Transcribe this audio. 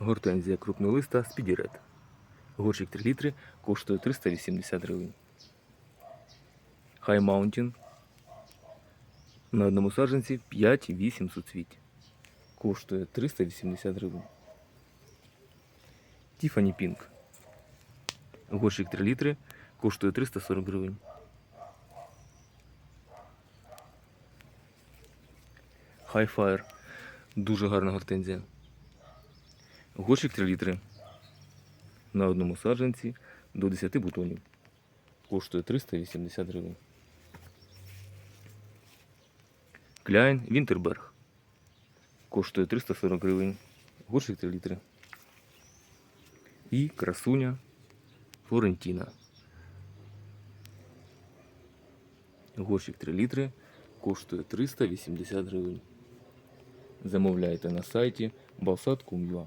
Гортензія крупнолиста Спідірет. Горщик 3 літри коштує 380 гривень. Хай Маунтін. На одному саджанці 5-8 суцвіть. Коштує 380 гривень. Тіфані Пінк. Горщик 3 літри коштує 340 гривень. Хайфайр. Дуже гарна гортензія. Горщик 3 літри. На одному саджанці до 10 бутонів. Коштує 380 гривень. Кляйн Вінтерберг. Коштує 340 гривень. Горщик 3 літри. І красуня Флорентіна. Горщик 3 літри коштує 380 гривень. Замовляйте на сайті balsat.com.ua.